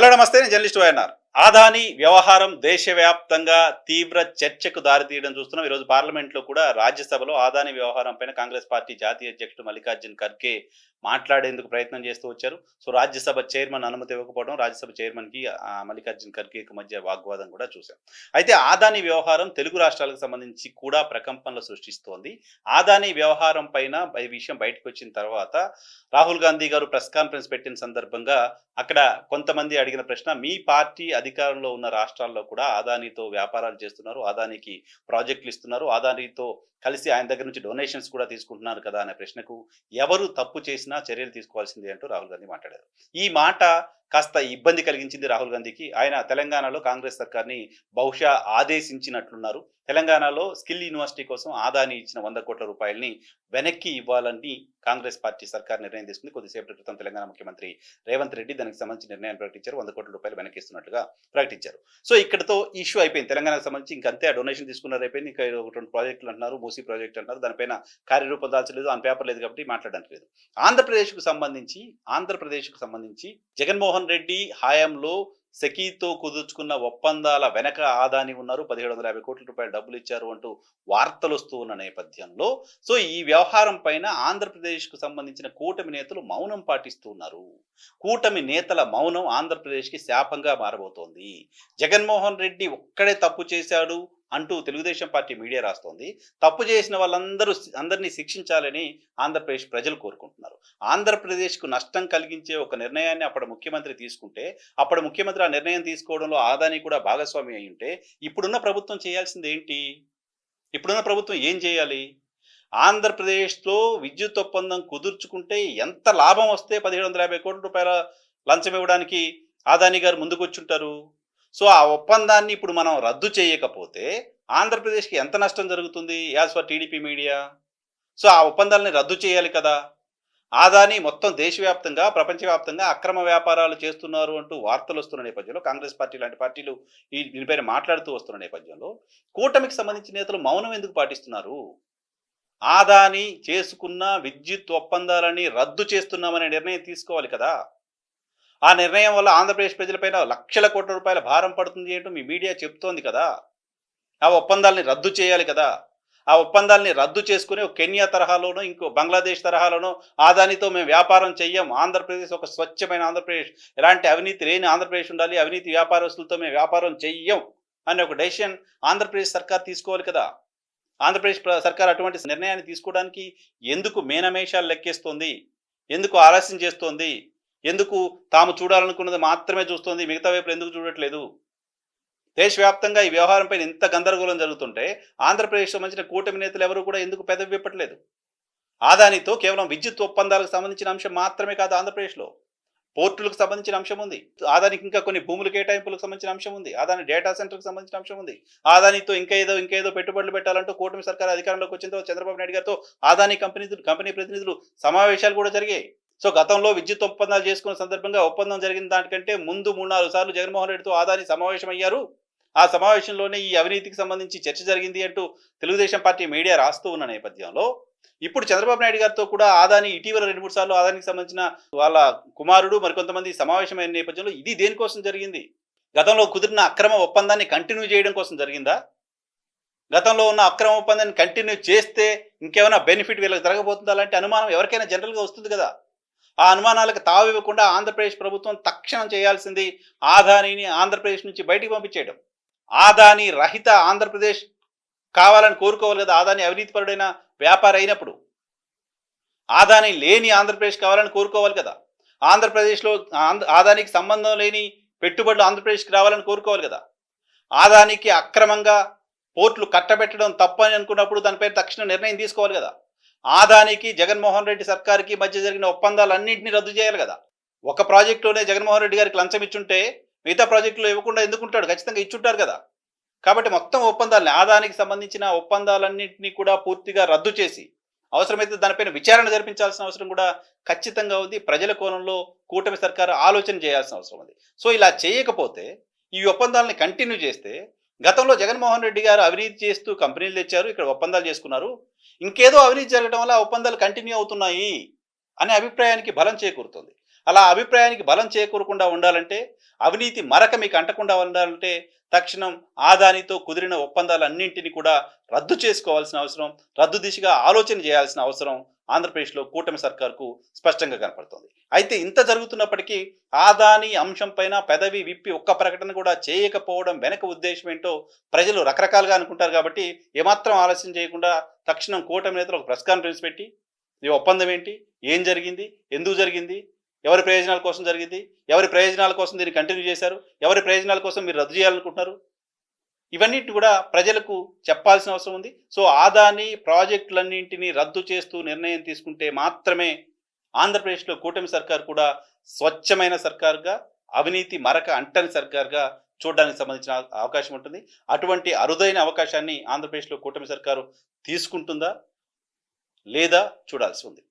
Hello నమస్తే నేను journalist YNR. Adani వ్యవహారం దేశవ్యాప్తంగా తీవ్ర చర్చకు దారితీయడం చూస్తున్నాం. ఈరోజు పార్లమెంట్లో కూడా రాజ్యసభలో ఆదాని వ్యవహారం పైన కాంగ్రెస్ పార్టీ జాతీయ అధ్యక్షుడు మల్లికార్జున్ ఖర్గే మాట్లాడేందుకు ప్రయత్నం చేస్తూ వచ్చారు. సో రాజ్యసభ చైర్మన్ అనుమతి ఇవ్వకపోవడం రాజ్యసభ చైర్మన్కి మల్లికార్జున్ ఖర్గేకి మధ్య వాగ్వాదం కూడా చూసాం అయితే ఆదాని వ్యవహారం తెలుగు రాష్ట్రాలకు సంబంధించి కూడా ప్రకంపనలు సృష్టిస్తోంది. ఆదాని వ్యవహారం పైన ఈ విషయం బయటకు వచ్చిన తర్వాత రాహుల్ గాంధీ గారు ప్రెస్ కాన్ఫరెన్స్ పెట్టిన సందర్భంగా అక్కడ కొంతమంది అడిగిన ప్రశ్న మీ పార్టీ అధికారంలో ఉన్న రాష్ట్రాల్లో కూడా ఆదానితో వ్యాపారాలు చేస్తున్నారు ఆదానికి ప్రాజెక్టులు ఇస్తున్నారు ఆదానితో కలిసి ఆయన దగ్గర నుంచి డొనేషన్స్ కూడా తీసుకుంటున్నారు కదా అనే ప్రశ్నకు ఎవరు తప్పు చేసిన చర్యలు తీసుకోవాల్సిందే అంటూ రాహుల్ గాంధీ మాట్లాడారు. ఈ మాట కాస్త ఇబ్బంది కలిగించింది రాహుల్ గాంధీకి. ఆయన తెలంగాణలో కాంగ్రెస్ సర్కార్ని బహుశా ఆదేశించినట్లున్నారు. తెలంగాణలో స్కిల్ యూనివర్సిటీ కోసం ఆదాని ఇచ్చిన వంద కోట్ల రూపాయలని వెనక్కి ఇవ్వాలని కాంగ్రెస్ పార్టీ సర్కార్ నిర్ణయం తీసుకుంది. కొద్దిసేపటి క్రితం తెలంగాణ ముఖ్యమంత్రి రేవంత్ రెడ్డి దానికి సంబంధించి నిర్ణయం ప్రకటించారు. వంద కోట్ల రూపాయలు వెనక్కిస్తున్నట్లుగా ప్రకటించారు. సో ఇక్కడతో ఇష్యూ అయిపోయింది. తెలంగాణకు సంబంధించి ఇంకంతే ఆ డొనేషన్ తీసుకున్నారు అయిపోయింది. ఇంకా రెండు ప్రాజెక్టులు అంటున్నారు మూసీ ప్రాజెక్ట్ అంటున్నారు. దానిపైన కార్యరూపం దాల్చలేదు ఆన్ పేపర్ లేదు కాబట్టి మాట్లాడడానికి లేదు. ఆంధ్రప్రదేశ్కు సంబంధించి ఆంధ్రప్రదేశ్కు సంబంధించి జగన్మోహన్ రెడ్డి హయాంలో సెకీతో కుదుర్చుకున్న ఒప్పందాల వెనక ఆదాని ఉన్నారు. పదిహేడు వందల యాభై కోట్ల రూపాయలు డబ్బులు ఇచ్చారు అంటూ వార్తలు వస్తూ ఉన్న నేపథ్యంలో సో ఈ వ్యవహారం పైన ఆంధ్రప్రదేశ్కు సంబంధించిన కూటమి నేతలు మౌనం పాటిస్తూ ఉన్నారు. కూటమి నేతల మౌనం ఆంధ్రప్రదేశ్కి శాపంగా మారబోతోంది. జగన్మోహన్ రెడ్డి ఒక్కడే తప్పు చేశాడు. అంటూ తెలుగుదేశం పార్టీ మీడియా రాస్తోంది. తప్పు చేసిన వాళ్ళందరూ అందరినీ శిక్షించాలని ఆంధ్రప్రదేశ్ ప్రజలు కోరుకుంటున్నారు. ఆంధ్రప్రదేశ్కు నష్టం కలిగించే ఒక నిర్ణయాన్ని అప్పటి ముఖ్యమంత్రి తీసుకుంటే అప్పటి ముఖ్యమంత్రి ఆ నిర్ణయం తీసుకోవడంలో ఆదాని కూడా భాగస్వామి అయి ఉంటే ఇప్పుడున్న ప్రభుత్వం చేయాల్సింది ఏంటి? ఇప్పుడున్న ప్రభుత్వం ఏం చేయాలి? ఆంధ్రప్రదేశ్లో విద్యుత్ ఒప్పందం కుదుర్చుకుంటే ఎంత లాభం వస్తే పదిహేడు వందల యాభై కోట్ల రూపాయల లంచం ఇవ్వడానికి ఆదాని గారు ముందుకొచ్చుంటారు? సో ఆ ఒప్పందాన్ని ఇప్పుడు మనం రద్దు చేయకపోతే ఆంధ్రప్రదేశ్కి ఎంత నష్టం జరుగుతుంది as far TDP media? So ఆ ఒప్పందాలని రద్దు చేయాలి కదా. ఆదాని మొత్తం దేశవ్యాప్తంగా ప్రపంచవ్యాప్తంగా అక్రమ వ్యాపారాలు చేస్తున్నారు అంటూ వార్తలు వస్తున్న నేపథ్యంలో కాంగ్రెస్ పార్టీ లాంటి పార్టీలు ఈ దీనిపైన మాట్లాడుతూ వస్తున్న నేపథ్యంలో కూటమికి సంబంధించిన నేతలు మౌనం ఎందుకు పాటిస్తున్నారు? ఆదాని చేసుకున్న విద్యుత్ ఒప్పందాలని రద్దు చేస్తున్నామనే నిర్ణయం తీసుకోవాలి కదా. ఆ నిర్ణయం వల్ల ఆంధ్రప్రదేశ్ ప్రజలపైన లక్షల కోట్ల రూపాయల భారం పడుతుంది అంటూ మీ మీడియా చెప్తోంది కదా. ఆ ఒప్పందాలని రద్దు చేయాలి కదా. ఆ ఒప్పందాలని రద్దు చేసుకుని ఒక కెన్యా తరహాలోనో ఇంకో బంగ్లాదేశ్ తరహాలోనో ఆదానితో మేము వ్యాపారం చెయ్యం. ఆంధ్రప్రదేశ్ ఒక స్వచ్ఛమైన ఆంధ్రప్రదేశ్. ఎలాంటి అవినీతి లేని ఆంధ్రప్రదేశ్ ఉండాలి. అవినీతి వ్యాపారస్తులతో మేము వ్యాపారం చెయ్యం అనే ఒక డెసిషన్ ఆంధ్రప్రదేశ్ సర్కార్ తీసుకోవాలి కదా. ఆంధ్రప్రదేశ్ ప్ర- సర్కార్ అటువంటి నిర్ణయాన్ని తీసుకోవడానికి ఎందుకు మేనమేషాలు లెక్కేస్తోంది? ఎందుకు ఆలస్యం చేస్తోంది? ఎందుకు తాము చూడాలనుకున్నది మాత్రమే చూస్తోంది మిగతా వైపులు ఎందుకు చూడట్లేదు? దేశవ్యాప్తంగా ఈ వ్యవహారంపై ఇంత గందరగోళం జరుగుతుంటే ఆంధ్రప్రదేశ్ సంబంధించిన కూటమి నేతలు ఎవరు కూడా ఎందుకు పెదవి విప్పట్లేదు? ఆదానితో కేవలం విద్యుత్ ఒప్పందాలకు సంబంధించిన అంశం మాత్రమే కాదు ఆంధ్రప్రదేశ్లో. పోర్టులకు సంబంధించిన అంశం ఉంది. ఆదానికి ఇంకా కొన్ని భూముల కేటాయింపులకు సంబంధించిన అంశం ఉంది. ఆదాని డేటా సెంటర్కి సంబంధించిన అంశం ఉంది. ఆదానితో ఇంకా ఏదో ఇంకా ఏదో పెట్టుబడులు పెట్టాలంటూ కూటమి సర్కార్ అధికారంలోకి వచ్చిన తర్వాత చంద్రబాబు నాయుడు గారితో ఆదాని కంపెనీ కంపెనీ ప్రతినిధులు సమావేశాలు కూడా జరిగాయి. సో గతంలో విద్యుత్ ఒప్పందాలు చేసుకున్న సందర్భంగా ఒప్పందం జరిగిన దానికంటే ముందు మూడు నాలుగు సార్లు జగన్మోహన్ రెడ్డితో ఆదాని సమావేశం అయ్యారు ఆ సమావేశంలోనే ఈ అవినీతికి సంబంధించి చర్చ జరిగింది అంటూ తెలుగుదేశం పార్టీ మీడియా రాస్తూ ఉన్న నేపథ్యంలో ఇప్పుడు చంద్రబాబు నాయుడు గారితో కూడా ఆదాని ఇటీవల రెండు మూడు సార్లు ఆదానికి సంబంధించిన వాళ్ళ కుమారుడు మరికొంతమంది సమావేశమైన నేపథ్యంలో ఇది దేనికోసం జరిగింది? గతంలో కుదిరిన అక్రమ ఒప్పందాన్ని కంటిన్యూ చేయడం కోసం జరిగిందా? గతంలో ఉన్న అక్రమ ఒప్పందాన్ని కంటిన్యూ చేస్తే ఇంకేమైనా బెనిఫిట్ వీళ్ళకి జరగబోతుందా? అలాంటి అనుమానం ఎవరికైనా జనరల్గా వస్తుంది కదా. ఆ అనుమానాలకు తావు ఇవ్వకుండా ఆంధ్రప్రదేశ్ ప్రభుత్వం తక్షణం చేయాల్సింది ఆదానిని ఆంధ్రప్రదేశ్ నుంచి బయటికి పంపించేయడం. ఆదాని రహిత ఆంధ్రప్రదేశ్ కావాలని కోరుకోవాలి కదా ఆదాని అవినీతిపరుడైన వ్యాపారి అయినప్పుడు. ఆదాని లేని ఆంధ్రప్రదేశ్ కావాలని కోరుకోవాలి కదా. ఆంధ్రప్రదేశ్లో ఆంధ్ర ఆదానికి సంబంధం లేని పెట్టుబడులు ఆంధ్రప్రదేశ్కి రావాలని కోరుకోవాలి కదా. ఆదానికి అక్రమంగా పోర్టులు కట్టబెట్టడం తప్పని అనుకున్నప్పుడు దానిపై తక్షణ నిర్ణయం తీసుకోవాలి కదా. ఆదానికి జగన్మోహన్ రెడ్డి సర్కార్కి మధ్య జరిగిన ఒప్పందాలన్నింటినీ రద్దు చేయాలి కదా. ఒక ప్రాజెక్టులోనే జగన్మోహన్ రెడ్డి గారికి లంచం ఇచ్చుంటే మిగతా ప్రాజెక్టులో ఇవ్వకుండా ఎందుకుంటాడు ఖచ్చితంగా ఇచ్చుంటారు కదా. కాబట్టి మొత్తం ఒప్పందాలని ఆదానికి సంబంధించిన ఒప్పందాలన్నింటినీ కూడా పూర్తిగా రద్దు చేసి అవసరమైతే దానిపైన విచారణ జరిపించాల్సిన అవసరం కూడా ఖచ్చితంగా ఉంది. ప్రజల కోణంలో కూటమి సర్కారు ఆలోచన చేయాల్సిన అవసరం ఉంది. సో ఇలా చేయకపోతే ఈ ఒప్పందాలని కంటిన్యూ చేస్తే గతంలో జగన్మోహన్ రెడ్డి గారు అవినీతి చేస్తూ కంపెనీలు తెచ్చారు ఇక్కడ ఒప్పందాలు చేసుకున్నారు. ఇంకేదో అవినీతి జరగడం వల్ల ఒప్పందాలు కంటిన్యూ అవుతున్నాయి అనే అభిప్రాయానికి బలం చేకూరుతుంది. అలా అభిప్రాయానికి బలం చేకూరకుండా ఉండాలంటే అవినీతి మరక మీకు అంటకుండా ఉండాలంటే తక్షణం ఆదానితో కుదిరిన ఒప్పందాలన్నింటినీ కూడా రద్దు చేసుకోవాల్సిన అవసరం రద్దు దిశగా ఆలోచన చేయాల్సిన అవసరం ఆంధ్రప్రదేశ్లో కూటమి సర్కార్కు స్పష్టంగా కనపడుతోంది. అయితే ఇంత జరుగుతున్నప్పటికీ ఆదాని అంశం పైన పెదవి విప్పి ఒక్క ప్రకటన కూడా చేయకపోవడం వెనక ఉద్దేశం ఏంటో ప్రజలు రకరకాలుగా అనుకుంటారు కాబట్టి ఏమాత్రం ఆలస్యం చేయకుండా తక్షణం కూటమి నేతలు ఒక ప్రెస్ కాన్ఫరెన్స్ పెట్టి ఈ ఒప్పందం ఏంటి? ఏం జరిగింది? ఎందుకు జరిగింది? ఎవరి ప్రయోజనాల కోసం జరిగింది? ఎవరి ప్రయోజనాల కోసం దీన్ని కంటిన్యూ చేశారు? ఎవరి ప్రయోజనాల కోసం మీరు రద్దు చేయాలనుకుంటున్నారు? ఇవన్నిటి కూడా ప్రజలకు చెప్పాల్సిన అవసరం ఉంది. సో ఆదాని ప్రాజెక్టులన్నింటినీ రద్దు చేస్తూ నిర్ణయం తీసుకుంటే మాత్రమే ఆంధ్రప్రదేశ్లో కూటమి సర్కార్ కూడా స్వచ్ఛమైన సర్కార్గా అవినీతి మరక అంటని సర్కార్గా చూడడానికి సంబంధించిన అవకాశం ఉంటుంది. అటువంటి అరుదైన అవకాశాన్ని ఆంధ్రప్రదేశ్లో కూటమి సర్కారు తీసుకుంటుందా? లేదా? చూడాల్సి ఉంది.